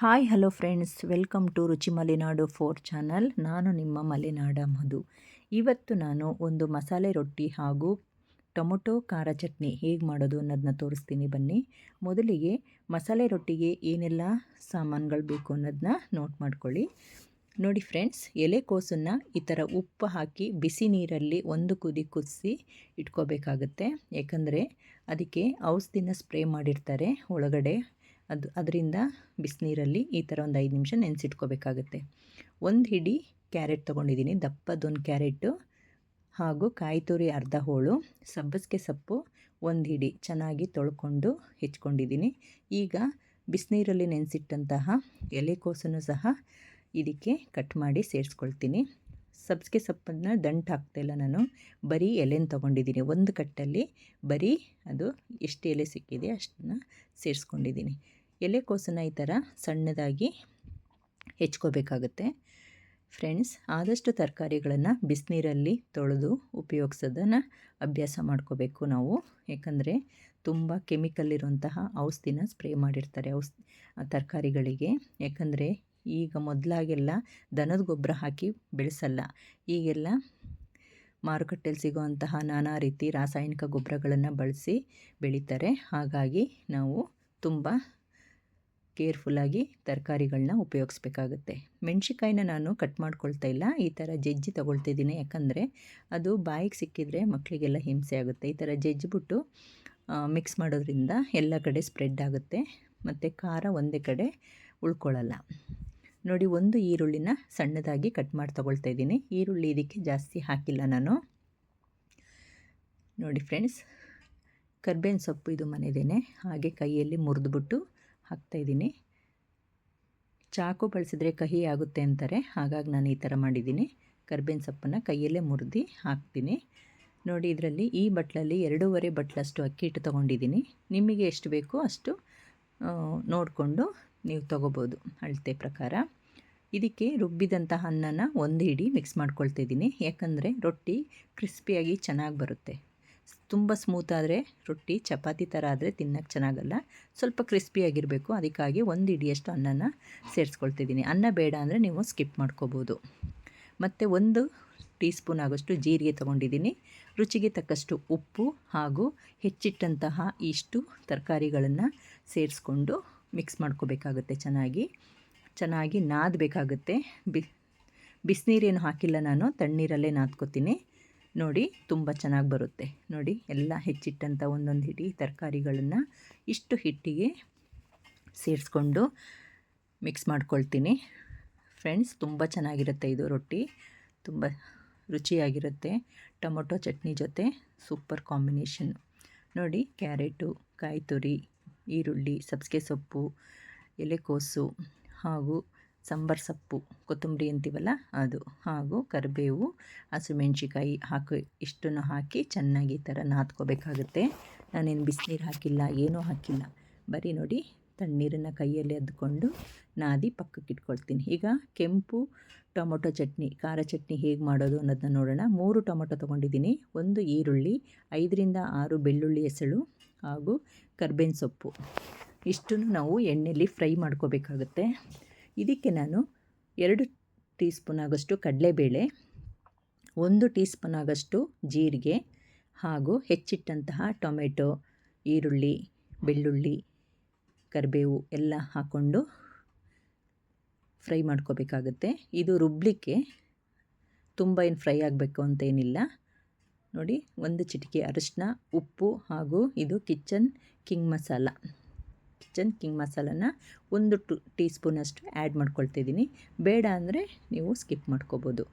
Hi, hello friends. Welcome to Ruchi Malenadu four channel. ನಾನು ನಿಮ್ಮ ಮಲೆನಾಡ ಮಧು. ಇವತ್ತು ನಾನು ಒಂದು ಮಸಾಲೆ ರೊಟ್ಟಿ ಹಾಗೂ ಟೊಮೊಟೊ, ಖಾರ ಚಟ್ನಿ ಹೇಗೆ ಮಾಡೋದು ಅನ್ನೋದನ್ನ ತೋರಿಸ್ತೀನಿ ಬನ್ನಿ. ಮೊದಲಿಗೆ ಮಸಾಲೆ ರೊಟ್ಟಿಗೆ ಏನೆಲ್ಲ ಸಾಮಾನುಗಳು ಬೇಕು ಅನ್ನೋದನ್ನ ನೋಟ್ ಮಾಡ್ಕೊಳ್ಳಿ. ನೋಡಿ ಫ್ರೆಂಡ್ಸ್ ಎಲೆಕೋಸನ್ನು ಈ ಥರ ಉಪ್ಪು ಹಾಕಿ ಬಿಸಿ ನೀರಲ್ಲಿ ಒಂದು ಕುದಿ ಕುದಿಸಿ ಇಟ್ಕೋಬೇಕಾಗುತ್ತೆ. ಯಾಕಂದರೆ ಅದಕ್ಕೆ ಔಷಧಿನ ಸ್ಪ್ರೇ ಮಾಡಿರ್ತಾರೆ ಒಳಗಡೆ. ಅದು ಅದರಿಂದ ಬಿಸಿನೀರಲ್ಲಿ ಈ ಥರ ಒಂದು ಐದು ನಿಮಿಷ ನೆನೆಸಿಟ್ಕೋಬೇಕಾಗುತ್ತೆ. ಒಂದು ಹಿಡಿ ಕ್ಯಾರೆಟ್ ತೊಗೊಂಡಿದ್ದೀನಿ. ದಪ್ಪದೊಂದು ಕ್ಯಾರೆಟು ಹಾಗೂ ಕಾಯಿ ತುರಿ ಅರ್ಧ ಹೋಳು, ಸಬ್ಬಸಿಗೆ ಸೊಪ್ಪು ಒಂದು ಹಿಡಿ ಚೆನ್ನಾಗಿ ತೊಳ್ಕೊಂಡು ಹೆಚ್ಕೊಂಡಿದ್ದೀನಿ. ಈಗ ಬಿಸಿನೀರಲ್ಲಿ ನೆನೆಸಿಟ್ಟಂತಹ ಎಲೆಕೋಸನ್ನು ಸಹ ಇದಕ್ಕೆ ಕಟ್ ಮಾಡಿ ಸೇರಿಸ್ಕೊಳ್ತೀನಿ. ಸಬ್ಸಿಗೆ ಸೊಪ್ಪನ್ನು ದಂಟು ಹಾಕ್ತಾಯಿಲ್ಲ ನಾನು. ಬರೀ ಎಲೆನ ತೊಗೊಂಡಿದ್ದೀನಿ. ಒಂದು ಕಟ್ಟಲ್ಲಿ ಬರೀ ಅದು ಎಷ್ಟು ಎಲೆ ಸಿಕ್ಕಿದೆ ಅಷ್ಟನ್ನು ಸೇರಿಸ್ಕೊಂಡಿದ್ದೀನಿ. ಎಲೆಕೋಸನ್ನು ಈ ಥರ ಸಣ್ಣದಾಗಿ ಹೆಚ್ಕೋಬೇಕಾಗುತ್ತೆ. ಫ್ರೆಂಡ್ಸ್, ಆದಷ್ಟು ತರಕಾರಿಗಳನ್ನು ಬಿಸಿನೀರಲ್ಲಿ ತೊಳೆದು ಉಪಯೋಗಿಸೋದನ್ನು ಅಭ್ಯಾಸ ಮಾಡ್ಕೋಬೇಕು ನಾವು. ಯಾಕಂದರೆ ತುಂಬ ಕೆಮಿಕಲ್ ಇರುವಂತಹ ಔಷಧಿನ ಸ್ಪ್ರೇ ಮಾಡಿರ್ತಾರೆ ಔಷ್, ತರಕಾರಿಗಳಿಗೆ. ಯಾಕಂದರೆ ಈಗ ಮೊದಲಾಗೆಲ್ಲ ದನದ ಗೊಬ್ಬರ ಹಾಕಿ ಬೆಳೆಸಲ್ಲ. ಈಗೆಲ್ಲ ಮಾರುಕಟ್ಟೆಯಲ್ಲಿ ಸಿಗುವಂತಹ ನಾನಾ ರೀತಿ ರಾಸಾಯನಿಕ ಗೊಬ್ಬರಗಳನ್ನು ಬಳಸಿ ಬೆಳೀತಾರೆ. ಹಾಗಾಗಿ ನಾವು ತುಂಬ ಕೇರ್ಫುಲ್ಲಾಗಿ ತರಕಾರಿಗಳನ್ನ ಉಪಯೋಗಿಸ್ಬೇಕಾಗುತ್ತೆ. ಮೆಣ್ಸಿಕಾಯಿನ ನಾನು ಕಟ್ ಮಾಡ್ಕೊಳ್ತಾ ಇಲ್ಲ. ಈ ಥರ ಜಜ್ಜಿ ತೊಗೊಳ್ತಿದ್ದೀನಿ. ಯಾಕಂದರೆ ಅದು ಬಾಯಿಗೆ ಸಿಕ್ಕಿದರೆ ಮಕ್ಕಳಿಗೆಲ್ಲ ಹಿಂಸೆ ಆಗುತ್ತೆ. ಈ ಥರ ಜಜ್ಜಿಬಿಟ್ಟು ಮಿಕ್ಸ್ ಮಾಡೋದ್ರಿಂದ ಎಲ್ಲ ಕಡೆ ಸ್ಪ್ರೆಡ್ ಆಗುತ್ತೆ. ಮತ್ತು ಖಾರ ಒಂದೇ ಕಡೆ ಉಳ್ಕೊಳ್ಳಲ್ಲ. ನೋಡಿ, ಒಂದು ಈರುಳ್ಳಿನ ಸಣ್ಣದಾಗಿ ಕಟ್ ಮಾಡಿ ತಗೊಳ್ತಾ ಇದ್ದೀನಿ. ಈರುಳ್ಳಿ ಇದಕ್ಕೆ ಜಾಸ್ತಿ ಹಾಕಿಲ್ಲ ನಾನು. ನೋಡಿ ಫ್ರೆಂಡ್ಸ್, ಕರ್ಬೇವಿನ ಸೊಪ್ಪು ಇದು ಮನೆದೇನೆ. ಹಾಗೆ ಕೈಯಲ್ಲಿ ಮುರಿದ್ಬಿಟ್ಟು ಹಾಕ್ತಾಯಿದ್ದೀನಿ ಚಾಕು ಬಳಸಿದ್ರೆ ಕಹಿ ಆಗುತ್ತೆ ಅಂತಾರೆ, ಹಾಗಾಗಿ ನಾನು ಈ ಥರ ಮಾಡಿದ್ದೀನಿ. ಕರ್ಬೇವಿನ ಸೊಪ್ಪನ್ನು ಕೈಯಲ್ಲೇ ಮುರಿದು ಹಾಕ್ತೀನಿ. ನೋಡಿ, ಇದರಲ್ಲಿ ಈ ಬಟ್ಲಲ್ಲಿ ಎರಡೂವರೆ ಬಟ್ಲಷ್ಟು ಅಕ್ಕಿ ಹಿಟ್ಟು ತೊಗೊಂಡಿದ್ದೀನಿ. ನಿಮಗೆ ಎಷ್ಟು ಬೇಕೋ ಅಷ್ಟು ನೋಡಿಕೊಂಡು ನೀವು ತೊಗೋಬೋದು ಅಳತೆ ಪ್ರಕಾರ. ಇದಕ್ಕೆ ರುಬ್ಬಿದಂತಹ ಅನ್ನನ ಒಂದು ಹಿಡಿ ಮಿಕ್ಸ್ ಮಾಡ್ಕೊಳ್ತಿದ್ದೀನಿ ಯಾಕಂದರೆ ರೊಟ್ಟಿ ಕ್ರಿಸ್ಪಿಯಾಗಿ ಚೆನ್ನಾಗಿ ಬರುತ್ತೆ. ತುಂಬ ಸ್ಮೂತ್ ಆದರೆ ರೊಟ್ಟಿ, ಚಪಾತಿ ಥರ ಆದರೆ ತಿನ್ನೋಕ್ಕೆ ಚೆನ್ನಾಗಲ್ಲ. ಸ್ವಲ್ಪ ಕ್ರಿಸ್ಪಿಯಾಗಿರಬೇಕು ಅದಕ್ಕಾಗಿ ಒಂದು ಹಿಡಿಯಷ್ಟು ಅನ್ನನ ಸೇರಿಸ್ಕೊಳ್ತಿದ್ದೀನಿ. ಅನ್ನ ಬೇಡ ಅಂದರೆ ನೀವು ಸ್ಕಿಪ್ ಮಾಡ್ಕೋಬೋದು. ಮತ್ತು ಒಂದು ಟೀ ಸ್ಪೂನ್ ಆಗೋಷ್ಟು ಜೀರಿಗೆ ತೊಗೊಂಡಿದ್ದೀನಿ. ರುಚಿಗೆ ತಕ್ಕಷ್ಟು ಉಪ್ಪು ಹಾಗೂ ಹೆಚ್ಚಿಟ್ಟಂತಹ ಇಷ್ಟು ತರಕಾರಿಗಳನ್ನು ಸೇರಿಸ್ಕೊಂಡು ಮಿಕ್ಸ್ ಮಾಡ್ಕೋಬೇಕಾಗುತ್ತೆ ಚೆನ್ನಾಗಿ. ಚೆನ್ನಾಗಿ ನಾದಬೇಕಾಗುತ್ತೆ. ಬಿ ಬಿಸಿನೀರೇನು ಹಾಕಿಲ್ಲ ನಾನು, ತಣ್ಣೀರಲ್ಲೇ ನಾದ್ಕೋತೀನಿ. ನೋಡಿ ತುಂಬ ಚೆನ್ನಾಗಿ ಬರುತ್ತೆ. ನೋಡಿ ಎಲ್ಲ ಹೆಚ್ಚಿಟ್ಟಂಥ ಒಂದೊಂದು ಹಿಡಿ ತರಕಾರಿಗಳನ್ನು ಇಷ್ಟು ಹಿಟ್ಟಿಗೆ ಸೇರಿಸ್ಕೊಂಡು ಮಿಕ್ಸ್ ಮಾಡ್ಕೊಳ್ತೀನಿ. ಫ್ರೆಂಡ್ಸ್ ತುಂಬ ಚೆನ್ನಾಗಿರುತ್ತೆ ಇದು ರೊಟ್ಟಿ. ತುಂಬ ರುಚಿಯಾಗಿರುತ್ತೆ. ಟೊಮೊಟೊ ಚಟ್ನಿ ಜೊತೆ ಸೂಪರ್ ಕಾಂಬಿನೇಷನ್. ನೋಡಿ ಕ್ಯಾರೆಟು ಕಾಯಿ ತುರಿ ಈರುಳ್ಳಿ, ಸಬ್ಸಿಗೆ ಸೊಪ್ಪು, ಎಲೆಕೋಸು ಹಾಗೂ ಸಾಂಬಾರು ಸೊಪ್ಪು, ಕೊತ್ತಂಬರಿ ಅಂತೀವಲ್ಲ ಅದು, ಹಾಗೂ ಕರಿಬೇವು ಹಸಿಮೆಣ್ಸಿಕಾಯಿ ಹಾಕಿ, ಇಷ್ಟನ್ನು ಹಾಕಿ ಚೆನ್ನಾಗಿ ಈ ಥರ ನಾದ್ಕೋಬೇಕಾಗುತ್ತೆ ನಾನೇನು ಬಿಸಿನೀರು ಹಾಕಿಲ್ಲ, ಏನೂ ಹಾಕಿಲ್ಲ. ಬರೀ ನೋಡಿ, ತಣ್ಣೀರನ್ನು ಕೈಯಲ್ಲಿ ಅದ್ಕೊಂಡು ನಾದಿ ಪಕ್ಕಕ್ಕೆ ಇಟ್ಕೊಳ್ತೀನಿ. ಈಗ ಕೆಂಪು ಟೊಮೊಟೊ ಚಟ್ನಿ, ಖಾರ ಚಟ್ನಿ ಹೇಗೆ ಮಾಡೋದು ಅನ್ನೋದನ್ನ ನೋಡೋಣ. ಮೂರು ಟೊಮೊಟೊ ತೊಗೊಂಡಿದ್ದೀನಿ. ಒಂದು ಈರುಳ್ಳಿ, ಐದರಿಂದ ಆರು ಬೆಳ್ಳುಳ್ಳಿ ಹೆಸಳು ಹಾಗೂ ಕರ್ಬೇವಿನ ಸೊಪ್ಪು. ಇಷ್ಟನ್ನು ನಾವು ಎಣ್ಣೆಯಲ್ಲಿ ಫ್ರೈ ಮಾಡ್ಕೋಬೇಕಾಗುತ್ತೆ. ಇದಕ್ಕೆ ನಾನು ಎರಡು ಟೀ ಸ್ಪೂನ್ ಆಗೋಷ್ಟು ಕಡಲೆಬೇಳೆ, ಒಂದು ಟೀ ಸ್ಪೂನ್ ಆಗೋಷ್ಟು ಜೀರಿಗೆ ಹಾಗೂ ಹೆಚ್ಚಿಟ್ಟಂತಹ ಟೊಮೆಟೊ, ಈರುಳ್ಳಿ, ಬೆಳ್ಳುಳ್ಳಿ, ಕರಿಬೇವು ಎಲ್ಲ ಹಾಕ್ಕೊಂಡು ಫ್ರೈ ಮಾಡ್ಕೋಬೇಕಾಗುತ್ತೆ. ಇದು ರುಬ್ಲಿಕ್ಕೆ ತುಂಬ ಏನು ಫ್ರೈ ಆಗಬೇಕು ಅಂತೇನಿಲ್ಲ ನೋಡಿ, ಒಂದು ಚಿಟಿಕೆ ಅರಿಶಿನ ಉಪ್ಪು ಹಾಗೂ ಇದು kitchen king masala. Kitchen king ಮಸಾಲನ ಒಂದು ಟು ಟೀ ಸ್ಪೂನಷ್ಟು ಆ್ಯಡ್ ಮಾಡ್ಕೊಳ್ತಿದ್ದೀನಿ. ಬೇಡ ಅಂದರೆ ನೀವು ಸ್ಕಿಪ್ ಮಾಡ್ಕೋಬೋದು.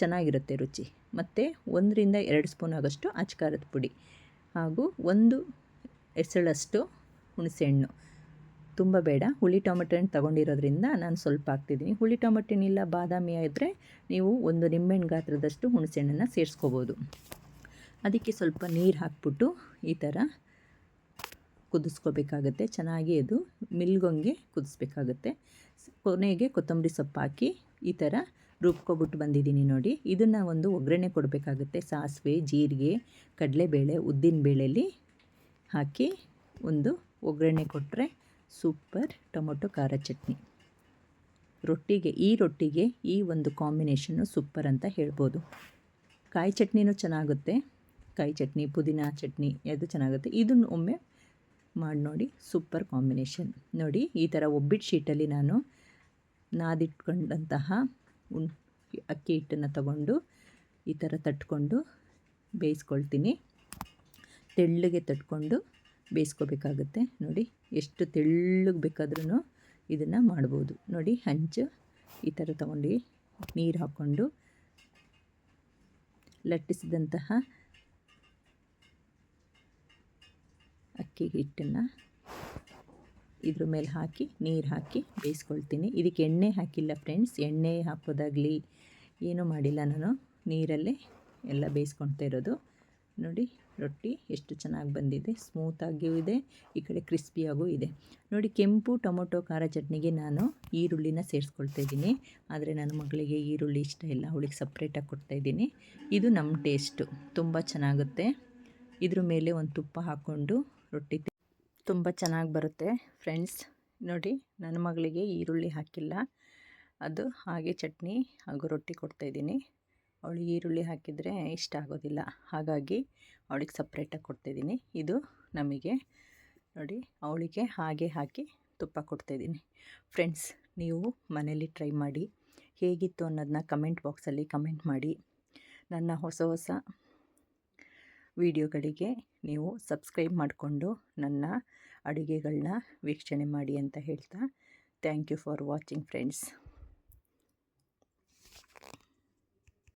ಚೆನ್ನಾಗಿರುತ್ತೆ ರುಚಿ. ಮತ್ತು ಒಂದರಿಂದ ಎರಡು ಸ್ಪೂನ್ ಆಗೋಷ್ಟು ಅಚ್ಕಾರದ ಪುಡಿ ಹಾಗೂ ಒಂದು ಎಸಳಷ್ಟು ಹುಣಸೆಹಣ್ಣು ತುಂಬ ಬೇಡ. ಹುಳಿ ಟೊಮೆಟೊ ಹಣ್ಣು ತೊಗೊಂಡಿರೋದ್ರಿಂದ ನಾನು ಸ್ವಲ್ಪ ಹಾಕ್ತಿದ್ದೀನಿ. ಹುಳಿ ಟೊಮೆಟೊ ಹಣ್ಣಿಲ್ಲ ಬಾದಾಮಿ ಆದರೆ ನೀವು ಒಂದು ನಿಂಬೆಹಣ್ಣು ಗಾತ್ರದಷ್ಟು ಹುಣಸೆಹಣ್ಣನ್ನು ಸೇರಿಸ್ಕೋಬೋದು. ಅದಕ್ಕೆ ಸ್ವಲ್ಪ ನೀರು ಹಾಕ್ಬಿಟ್ಟು ಈ ಥರ ಕುದಿಸ್ಕೋಬೇಕಾಗುತ್ತೆ. ಚೆನ್ನಾಗಿ ಅದು ಮಿಲ್ಗೊಂಗೆ ಕುದಿಸ್ಬೇಕಾಗುತ್ತೆ. ಕೊನೆಗೆ ಕೊತ್ತಂಬರಿ ಸೊಪ್ಪು ಹಾಕಿ ಈ ಥರ ರುಬ್ಕೊಬಿಟ್ಟು ಬಂದಿದ್ದೀನಿ ನೋಡಿ. ಇದನ್ನು ಒಂದು ಒಗ್ಗರಣೆ ಕೊಡಬೇಕಾಗುತ್ತೆ. ಸಾಸಿವೆ, ಜೀರಿಗೆ, ಕಡಲೆಬೇಳೆ ಉದ್ದಿನಬೇಳೆಯಲ್ಲಿ ಹಾಕಿ ಒಂದು ಒಗ್ಗರಣೆ ಕೊಟ್ಟರೆ ಸೂಪರ್ ಟೊಮೊಟೊ ಖಾರ ಚಟ್ನಿ. ರೊಟ್ಟಿಗೆ, ಈ ರೊಟ್ಟಿಗೆ ಈ ಒಂದು ಕಾಂಬಿನೇಷನ್ನು ಸೂಪರ್ ಅಂತ ಹೇಳ್ಬೋದು. ಕಾಯಿ ಚಟ್ನಿನೂ ಚೆನ್ನಾಗುತ್ತೆ. ಕಾಯಿ ಚಟ್ನಿ, ಪುದೀನ ಚಟ್ನಿ, ಅದು ಚೆನ್ನಾಗುತ್ತೆ. ಇದನ್ನು ಒಮ್ಮೆ ಮಾಡಿ ನೋಡಿ, ಸೂಪರ್ ಕಾಂಬಿನೇಷನ್. ನೋಡಿ, ಈ ಥರ ಒಬ್ಬಿಟ್ಟು ಶೀಟಲ್ಲಿ ನಾನು ನಾದಿಟ್ಕೊಂಡಂತಹ ಉಣ್ ಅಕ್ಕಿ ಹಿಟ್ಟನ್ನು ತಗೊಂಡು ಈ ಥರ ತಟ್ಕೊಂಡು ಬೇಯಿಸ್ಕೊಳ್ತೀನಿ. ತೆಳ್ಳಗೆ ತಟ್ಕೊಂಡು ಬೇಯಿಸ್ಕೋಬೇಕಾಗುತ್ತೆ. ನೋಡಿ, ಎಷ್ಟು ತೆಳ್ಳಗೆ ಬೇಕಾದ್ರೂ ಇದನ್ನು ಮಾಡ್ಬೋದು. ನೋಡಿ, ಹಂಚು ಈ ಥರ ತಗೊಂಡು ನೀರು ಹಾಕ್ಕೊಂಡು ಲಟ್ಟಿಸಿದಂತಹ ಅಕ್ಕಿ ಹಿಟ್ಟನ್ನು ಇದ್ರ ಮೇಲೆ ಹಾಕಿ, ನೀರು ಹಾಕಿ ಬೇಯಿಸ್ಕೊಳ್ತೀನಿ. ಇದಕ್ಕೆ ಎಣ್ಣೆ ಹಾಕಿಲ್ಲ ಫ್ರೆಂಡ್ಸ್ ಎಣ್ಣೆ ಹಾಕೋದಾಗಲಿ ಏನೂ ಮಾಡಿಲ್ಲ ನಾನು. ನೀರಲ್ಲೇ ಎಲ್ಲ ಬೇಯಿಸ್ಕೊಳ್ತಾ ಇರೋದು. ನೋಡಿ, ರೊಟ್ಟಿ ಎಷ್ಟು ಚೆನ್ನಾಗಿ ಬಂದಿದೆ. ಸ್ಮೂತಾಗಿಯೂ ಇದೆ. ಈ ಕಡೆ ಕ್ರಿಸ್ಪಿಯಾಗೂ ಇದೆ. ನೋಡಿ, ಕೆಂಪು ಟೊಮೊಟೊ ಖಾರ ಚಟ್ನಿಗೆ ನಾನು ಈರುಳ್ಳಿನ ಸೇರಿಸ್ಕೊಳ್ತಾ ಇದ್ದೀನಿ. ಆದರೆ ನನ್ನ ಮಗಳಿಗೆ ಈರುಳ್ಳಿ ಇಷ್ಟ ಇಲ್ಲ. ಅವಳಿಗೆ ಸಪ್ರೇಟಾಗಿ ಕೊಡ್ತಾಯಿದ್ದೀನಿ ಇದು ನಮ್ಮ ಟೇಸ್ಟು ತುಂಬ ಚೆನ್ನಾಗುತ್ತೆ. ಇದ್ರ ಮೇಲೆ ಒಂದು ತುಪ್ಪ ಹಾಕ್ಕೊಂಡು ರೊಟ್ಟಿ ತುಂಬ ಚೆನ್ನಾಗಿ ಬರುತ್ತೆ ಫ್ರೆಂಡ್ಸ್. ನೋಡಿ, ನನ್ನ ಮಗಳಿಗೆ ಈರುಳ್ಳಿ ಹಾಕಿಲ್ಲ. ಅದು ಹಾಗೆ ಚಟ್ನಿ ಹಾಗೂ ರೊಟ್ಟಿ ಕೊಡ್ತಾಯಿದ್ದೀನಿ ಅವಳಿಗೆ ಈರುಳ್ಳಿ ಹಾಕಿದರೆ ಇಷ್ಟ ಆಗೋದಿಲ್ಲ. ಹಾಗಾಗಿ ಅವಳಿಗೆ ಸಪ್ರೇಟಾಗಿ ಕೊಡ್ತಾಯಿದ್ದೀನಿ ಇದು ನಮಗೆ. ನೋಡಿ, ಅವಳಿಗೆ ಹಾಗೆ ಹಾಕಿ ತುಪ್ಪ ಕೊಡ್ತಾಯಿದ್ದೀನಿ ಫ್ರೆಂಡ್ಸ್, ನೀವು ಮನೇಲಿ ಟ್ರೈ ಮಾಡಿ. ಹೇಗಿತ್ತು ಅನ್ನೋದನ್ನ ಕಮೆಂಟ್ ಬಾಕ್ಸಲ್ಲಿ ಕಮೆಂಟ್ ಮಾಡಿ. ನನ್ನ ಹೊಸ ಹೊಸ ವಿಡಿಯೋಗಳಿಗೆ ನೀವು ಸಬ್ಸ್ಕ್ರೈಬ್ ಮಾಡಿಕೊಂಡು ನನ್ನ ಅಡುಗೆಗಳನ್ನ ವೀಕ್ಷಣೆ ಮಾಡಿ ಅಂತ ಹೇಳ್ತಾ thank you for watching friends